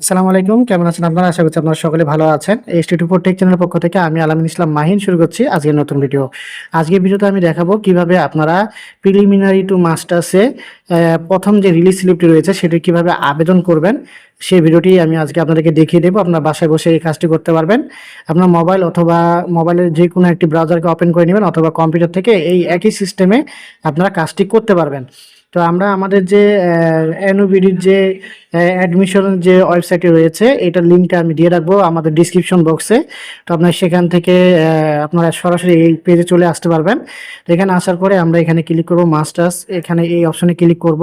আসসালামু আলাইকুম, কেমন আছেন আপনারা? আশা করছি আপনারা সকলে ভালো আছেন। এই স্টেট উপর টেক চ্যানেলের পক্ষ থেকে আমি আলামিন ইসলাম মাহিন শুরু করছি আজকের নতুন ভিডিও। আজকের ভিডিওতে আমি দেখাবো কীভাবে আপনারা প্রিলিমিনারি টু মাস্টার্সে প্রথম যে রিলিজ স্লিপটি রয়েছে সেটি কীভাবে আবেদন করবেন সেই ভিডিওটি আমি আজকে আপনাদেরকে দেখিয়ে দেবো। আপনার বাসায় বসে এই কাজটি করতে পারবেন। আপনার মোবাইল অথবা মোবাইলের যে কোনো একটি ব্রাউজারকে ওপেন করে নেবেন অথবা কম্পিউটার থেকে এই একই সিস্টেমে আপনারা কাজটি করতে পারবেন। তো আমরা আমাদের যে এনওবিডির যে অ্যাডমিশন যে ওয়েবসাইটে রয়েছে, এটার লিঙ্কটা আমি দিয়ে রাখব আমাদের ডিসক্রিপশন বক্সে তো আপনার সেখান থেকে আপনারা সরাসরি এই পেজে চলে আসতে পারবেন। তো এখানে আসার পরে আমরা এখানে ক্লিক করব মাস্টার্স এখানে এই অপশনে ক্লিক করব।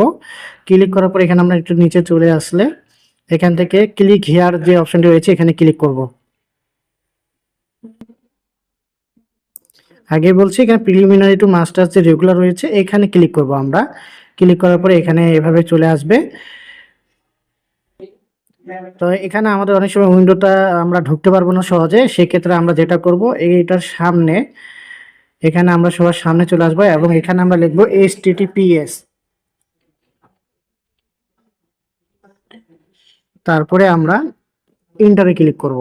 ক্লিক করার পর এখানে আমরা একটু নিচে চলে আসলে এখান থেকে ক্লিক হেয়ার যে অপশনটি রয়েছে, এখানে ক্লিক করব। আগে বলছি এখানে প্রিলিমিনারি টু মাস্টার্স যে রেগুলার রয়েছে, এখানে ক্লিক করব আমরা। ক্লিক করার পরে এখানে এভাবে চলে আসবে। তো এখানে আমাদের অনেক সময় উইন্ডোটা আমরা ঢুকতে পারব না সহজে, সেক্ষেত্রে আমরা যেটা করব, এইটার সামনে, এখানে আমরা সবার সামনে চলে আসব এবং এখানে আমরা লিখব এইচ টিটিপিএস তারপরে আমরা ইন্টারে ক্লিক করব।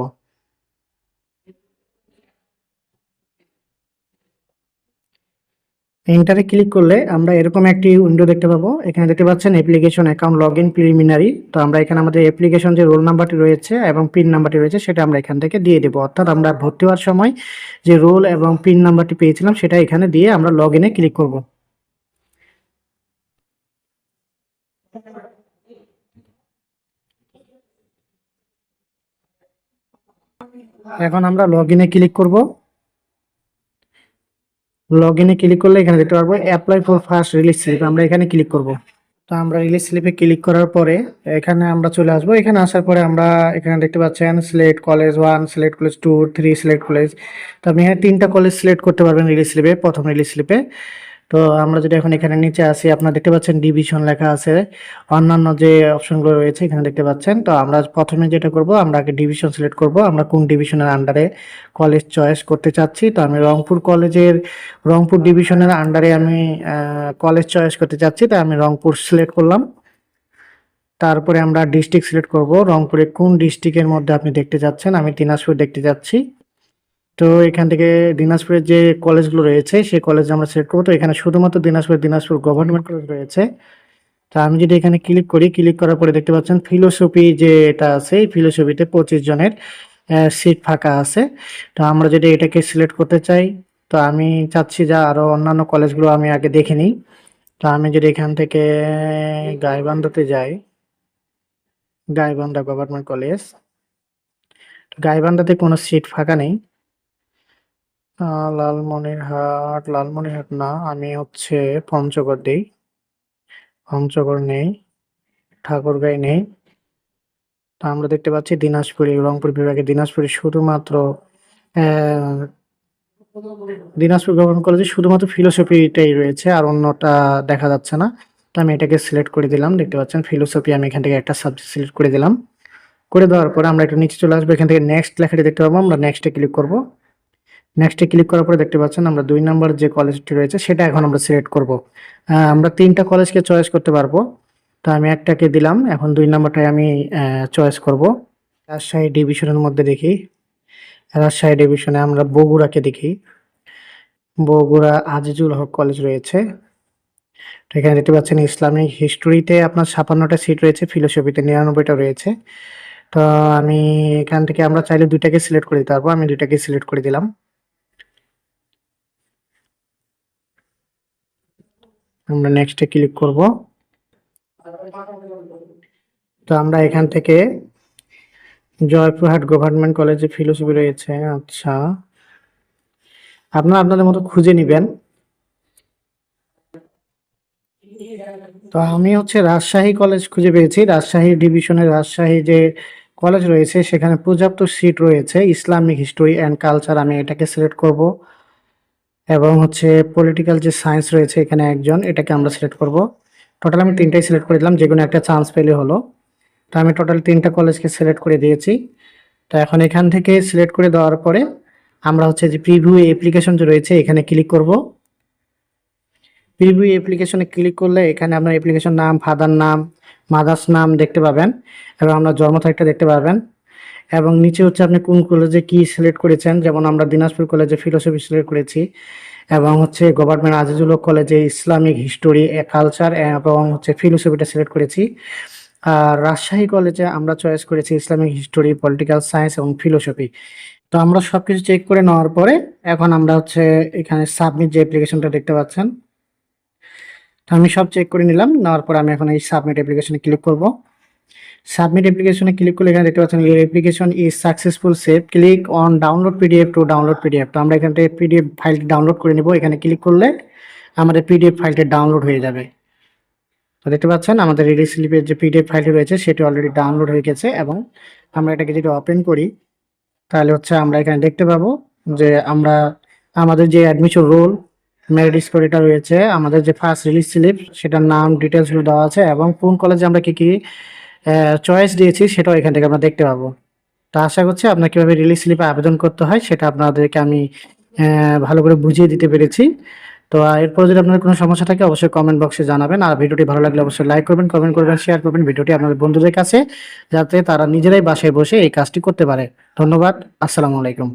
এন্টারে ক্লিক করলে আমরা এরকম একটি উইন্ডো দেখতে পাবো। এখানে দেখতে পাচ্ছেন application account log in preliminary তো আমরা এখানে আমাদের অ্যাপ্লিকেশন যে রোল নাম্বারটি রয়েছে এবং পিন নাম্বারটি রয়েছে সেটা আমরা এখান থেকে দিয়ে দেবো। অর্থাৎ আমরা ভর্তি হওয়ার সময় যে রোল এবং পিন নাম্বারটি পেয়েছিলাম সেটা এখানে দিয়ে আমরা লগ ইনে ক্লিক করব। এখন আমরা লগ ইনে ক্লিক করব। লগ ইনে ক্লিক করলে এখানে দেখতে পারব apply for first release slip আমরা এখানে ক্লিক করব। তো আমরা রিলিজ স্লিপে ক্লিক করার পরে এখানে আমরা চলে আসব। এখানে আসার পরে আমরা এখানে দেখতে পাচ্ছেন select college one select college two three select college তো আপনি এখানে তিনটা কলেজ সিলেক্ট করতে পারবেন রিলিজ স্লিপে প্রথম রিলিজ স্লিপে তো আমরা যদি এখন এখানে নিচে আসি, আপনারা দেখতে পাচ্ছেন ডিভিশন লেখা আছে। অন্যান্য যে অপশনগুলো রয়েছে, এখানে দেখতে পাচ্ছেন। তো আমরা প্রথমে যেটা করব, আমরা আগে ডিভিশন সিলেক্ট করব। আমরা কোন ডিভিশনের আন্ডারে কলেজ চয়েস করতে চাচ্ছি? তো আমি রংপুর কলেজের রংপুর ডিভিশনের আন্ডারে আমি কলেজ চয়েস করতে চাচ্ছি। তো আমি রংপুর সিলেক্ট করলাম। তারপরে আমরা ডিস্ট্রিক্ট সিলেক্ট করব। রংপুরে কোন ডিস্ট্রিক্টের মধ্যে আপনি দেখতে যাচ্ছেন আমি দিনাজপুর দেখতে যাচ্ছি। তো এখান থেকে দিনাজপুরের যে কলেজগুলো রয়েছে, সেই কলেজ আমরা সিলেক্ট করব। তো এখানে শুধুমাত্র দিনাজপুর দিনাজপুর গভর্নমেন্ট কলেজ রয়েছে। তা আমি যদি এখানে ক্লিক করি ক্লিক করার পরে দেখতে পাচ্ছেন ফিলোসফি যে এটা আছে, এই ফিলোসফিতে পঁচিশ জনের সিট ফাঁকা আছে। তো আমরা যদি এটাকে সিলেক্ট করতে চাই, তো আমি চাচ্ছি যে আরও অন্যান্য কলেজগুলো আমি আগে দেখে নিই। তো আমি যদি এখান থেকে গাইবান্ধাতে যাই, গাইবান্ধা গভর্নমেন্ট কলেজ গাইবান্ধাতে কোনো সিট ফাঁকা নেই। লালমনিরহাট লালমনিরহাট না, আমি হচ্ছে পঞ্চগড় দিই। পঞ্চগড় নেই, ঠাকুরগাঁই নেই। তা আমরা দেখতে পাচ্ছি দিনাজপুরে রংপুর বিভাগে দিনাজপুরে শুধুমাত্র দিনাজপুর গভর্নমেন্ট কলেজে শুধুমাত্র ফিলোসফিটাই রয়েছে, আর অন্যটা দেখা যাচ্ছে না। তো আমি এটাকে সিলেক্ট করে দিলাম, দেখতে পাচ্ছেন ফিলোসফি, আমি এখান থেকে একটা সাবজেক্ট সিলেক্ট করে দিলাম। করে দেওয়ার পরে আমরা একটু নিচে চলে আসব, এখান থেকে নেক্সট লেখাটি দেখতে পাবো, আমরা নেক্সটে ক্লিক করব। নেক্সটে ক্লিক করার পরে দেখতে পাচ্ছেন আমরা দুই নম্বর যে কলেজটি রয়েছে, সেটা এখন আমরা সিলেক্ট করব। আমরা তিনটা কলেজকে চয়েস করতে পারব। তো আমি একটাকে দিলাম, এখন দুই নম্বরটাই আমি চয়েস করব। রাজশাহী ডিভিশনের মধ্যে দেখি। রাজশাহী ডিভিশনে আমরা বগুড়াকে দেখি। বগুড়া আজিজুল হক কলেজ রয়েছে। তো এখানে দেখতে পাচ্ছেন ইসলামিক হিস্টোরিতে আপনার ছাপান্নটা সিট রয়েছে ফিলোসফিতে নিরানব্বইটা রয়েছে। তো আমি এখান থেকে আমরা চাইলে দুইটাকে সিলেক্ট করে দিতে পারব। আমি দুইটাকে সিলেক্ট করে দিলাম। আমরা নেক্সটে ক্লিক করব। তো আমরা এখান থেকে জয়পুরহাট গভর্নমেন্ট কলেজে ফিলোসফি রয়েছে। আচ্ছা। আপনারা আপনাদের মতো খুঁজে নেবেন। তো আমি হচ্ছে রাজশাহী কলেজ খুঁজে পেয়েছি। রাজশাহী ডিভিশনের রাজশাহী যে কলেজ রয়েছে, সেখানে পর্যাপ্ত সিট রয়েছে। ইসলামিক হিস্টোরি অ্যান্ড কালচার আমি এটাকে সিলেক্ট করব। এবং হচ্ছে পলিটিক্যাল যে সায়েন্স রয়েছে এখানে একজন, এটাকে আমরা সিলেক্ট করব। টোটাল আমি তিনটাই সিলেক্ট করে দিলাম যে কোনো একটা চান্স পেলে হলো। তো আমি টোটাল তিনটা কলেজকে সিলেক্ট করে দিয়েছি। তো এখন এখান থেকে সিলেক্ট করে দেওয়ার পরে আমরা হচ্ছে যে প্রিভিউ অ্যাপ্লিকেশন যে রয়েছে, এখানে ক্লিক করব। প্রিভিউ অ্যাপ্লিকেশনে ক্লিক করলে এখানে আপনার অ্যাপ্লিকেশন নাম ফাদার নাম মাদার্স নাম দেখতে পাবেন। এবং আপনার জন্ম তারিখটা দেখতে পাবেন এবং নিচে হচ্ছে আপনি কোন কলেজে কি সিলেক্ট করেছেন? যেমন আমরা দিনাজপুর কলেজে ফিলোসফি সিলেক্ট করেছি এবং হচ্ছে গভর্নমেন্ট আজিজুল কলেজে ইসলামিক হিস্টোরি কালচার এবং হচ্ছে ফিলোসফিটা সিলেক্ট করেছি। আর রাজশাহী কলেজে আমরা চয়েস করেছি ইসলামিক হিস্টোরি পলিটিক্যাল সায়েন্স এবং ফিলোসফি তো আমরা সব কিছু চেক করে নেওয়ার পরে এখন আমরা হচ্ছে এখানে সাবমিট যে অ্যাপ্লিকেশনটা দেখতে পাচ্ছেন। তো আমি সব চেক করে নিলাম, নেওয়ার পর আমি এখন এই সাবমিট অ্যাপ্লিকেশনে ক্লিক করব। সাবমিট অ্যাপ্লিকেশনে ক্লিক করলে এখানে দেখতে পাচ্ছেন your application is successful save click on download PDF to download PDF তো আমরা এখান থেকে পিডিএফ ফাইলটি ডাউনলোড করে নেব। এখানে ক্লিক করলে আমাদের পিডিএফ ফাইলটি ডাউনলোড হয়ে যাবে। তো দেখতে পাচ্ছেন আমাদের রিলিজ স্লিপের যে পিডিএফ ফাইলটি রয়েছে, সেটি অলরেডি ডাউনলোড হয়ে গেছে এবং আমরা এটাকে যদি ওপেন করি, তাহলে হচ্ছে আমরা এখানে দেখতে পাবো যে আমরা, আমাদের যে অ্যাডমিশন রোল মেরিট স্কোরিটা রয়েছে, আমাদের যে ফার্স্ট রিলিজ স্লিপ সেটার নাম ডিটেলসগুলো দেওয়া আছে এবং কোন কলেজে আমরা কী কি চয়েস দিয়েছি, সেটাও এখান থেকে আমরা দেখতে পাবো। তা আশা করছি আপনার কীভাবে রিলিজ স্লিপে আবেদন করতে হয়, সেটা আপনাদেরকে আমি ভালো করে বুঝিয়ে দিতে পেরেছি। তো এরপর যদি আপনার কোনো সমস্যা থাকে, অবশ্যই কমেন্ট বক্সে জানাবেন। আর ভিডিওটি ভালো লাগলে অবশ্যই লাইক করবেন কমেন্ট করবেন শেয়ার করবেন। ভিডিওটি আপনাদের বন্ধুদের কাছে, যাতে তারা নিজেরাই বাসায় বসে এই কাজটি করতে পারে। ধন্যবাদ, আসসালামু আলাইকুম।